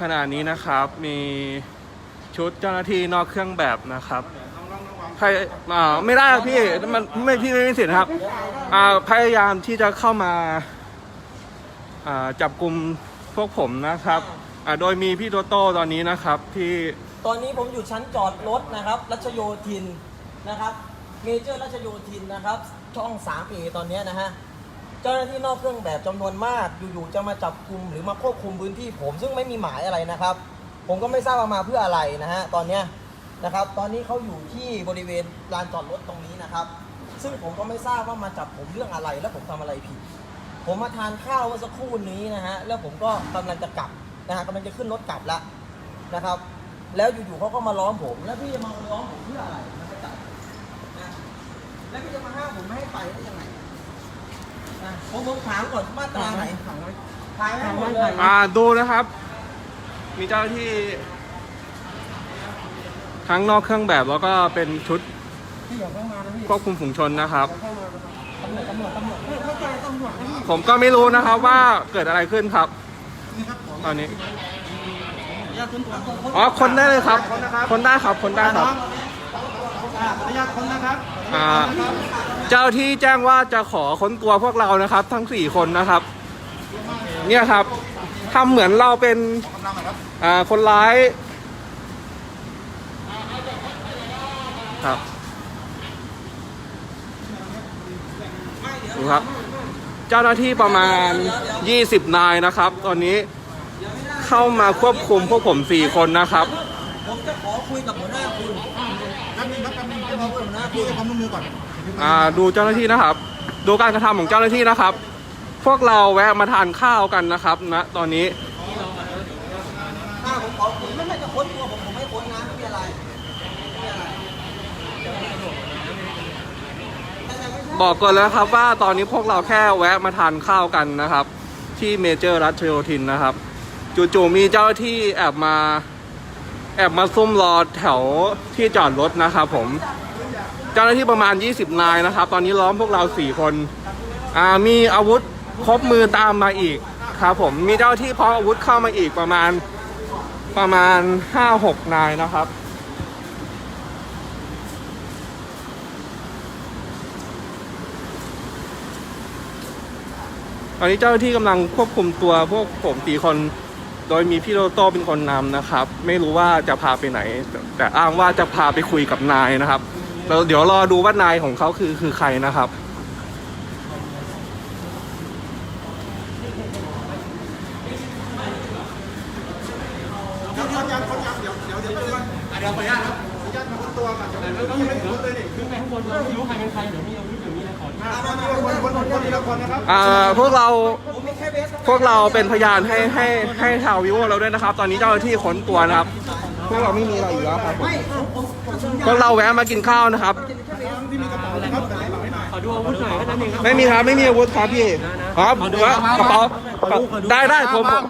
ขณะนี้นะครับมีชุดเจ้าหน้าที่นอกเครื่องแบบนะครับพยอ่าไม่ได้ครับพี่มันไม่พี่ไม่มีสิทธิ์ครับอ่าพยายามที่จะเข้ามาอ่าจับกลุ่มพวกผมนะครับอ่าโดยมีพี่โตโต้ตอนนี้นะครับที่ตอนนี้ผมอยู่ชั้นจอดรถนะครับรัชโยธินนะครับเมเจอร์รัชโยธินนะครับ ช่อง3 a ตอนเนี้ยนะฮะ เจ้าหน้าที่นอกเครื่องแบบจำนวนมาก อยู่ๆจะมาจับกลุ่มหรือมาควบคุมพื้นที่ผม ซึ่งไม่มีหมายอะไรนะครับ ผมก็ไม่ทราบว่ามาเพื่ออะไรนะฮะตอนเนี้ยนะครับ ตอนนี้เขาอยู่ที่บริเวณลานจอดรถตรงนี้นะครับ ซึ่งผมก็ไม่ทราบว่ามาจับผมเรื่องอะไร และผมทำอะไรผิด ผมมาทานข้าวเมื่อสักครู่นี้นะฮะแล้วผมก็กำลังจะกลับนะฮะกำลังจะขึ้นรถกลับแล้วนะครับ แล้วอยู่ๆเขาก็มาล้อมผม แล้วพี่จะมาล้อมผมเพื่ออะไรมันจะจับนะแล้วพี่จะมาห้ามผมไม่ให้ไปได้ยังไง ผมผมถามก่อนมาตราไหนถ่ายไว้ให้หมดเลยอ่าดูนะครับ มีเจ้าหน้าที่ ทั้งนอกเครื่องแบบแล้วก็เป็นชุดพี่อย่าเข้ามานะพี่ควบคุมฝูงชนนะครับเข้ามาตำรวจตำรวจตำรวจไม่ไม่ใช่ตำรวจนะพี่ผมก็ไม่รู้นะครับว่าเกิดอะไรขึ้นครับ ตอนนี้อย่าคุณตัวคนอ๋อคนได้เลยครับ คนได้ครับ คนได้ครับ ขออนุญาคนนะครับอ่าเจ้าที่แจ้งว่าจะขอค้นตัวพวกเรานะครับ ทั้งสี่คนนะครับ เนี่ยครับทำเหมือนเราเป็นอ่าคนร้ายครับดูครับ เจ้าหน้าที่ประมาณ 20 นายนะครับ ตอนนี้เข้ามาควบคุมพวกผม 4 คนนะครับ คุยกับหัวหน้าคุณแป๊บนึงครับแป๊บนึงเดี๋ยวเราคุยกับความร่วมมือก่อนอ่าดูเจ้าหน้าที่นะครับ ดูการกระทำของเจ้าหน้าที่นะครับ พวกเราแวะมาทานข้าวกันนะครับณตอนนี้ถ้าผมขอผมไม่ไม่จะค้นตัวผมผมไม่ค้นนะไม่มีอะไรไม่มีอะไรบอกก่อนแล้วครับว่าตอนนี้พวกเราแค่แวะมาทานข้าวกันนะครับ ที่เมเจอร์รัชโยธินนะครับ จู่ๆมีเจ้าหน้าที่แอบมา แอบมาซุ่มรอแถวที่จอดรถนะครับผม เจ้าหน้าที่ประมาณ 20 นายนะครับ ตอนนี้ล้อมพวกเรา 4 คนอ่ามีอาวุธครบมือตามมาอีกครับผมมีเจ้าที่พร้อมอาวุธเข้ามาอีกประมาณประมาณ 5-6 นายนะครับตอนนี้เจ้าหน้าที่กำลังควบคุมตัวพวกผมสี่คน โดยมีพี่โรโต้เป็นคนนำนะครับ ไม่รู้ว่าจะพาไปไหน แต่อ้างว่าจะพาไปคุยกับนายนะครับแล้วเดี๋ยวรอดูว่านายของเขาคือคือใครนะครับเดี๋ยวคนยังคนยังเดี๋ยวเดี๋ยวเดี๋ยวเดี๋ยวเดี๋ยวขออนุญาตครับขออนุญาตมาคนตัวก่อนเดี๋ยวเรายังไม่ถึงขึ้นไปข้างบนไม่รู้ใครเป็นใครเดี๋ยวมีเดี๋ยวมีอะไรขอมามาคนคนคนคนทีละครพวกเรา พวกเราเป็นพยานให้ให้ให้ชาววิวเราด้วยนะครับ ตอนนี้เจ้าหน้าที่ค้นตัวนะครับ พวกเราไม่มีอะไรอยู่แล้วครับผมไม่ผมผมผมสัญญาพวกเราแวะมากินข้าวนะครับที่มีกระเป๋านะครับกระเป๋าให้หน่อยขอดูอาวุธหน่อยแค่นั้นเองครับ ไม่มีครับไม่มีอาวุธครับพี่ครับกระเป๋าได้ได้ผมผม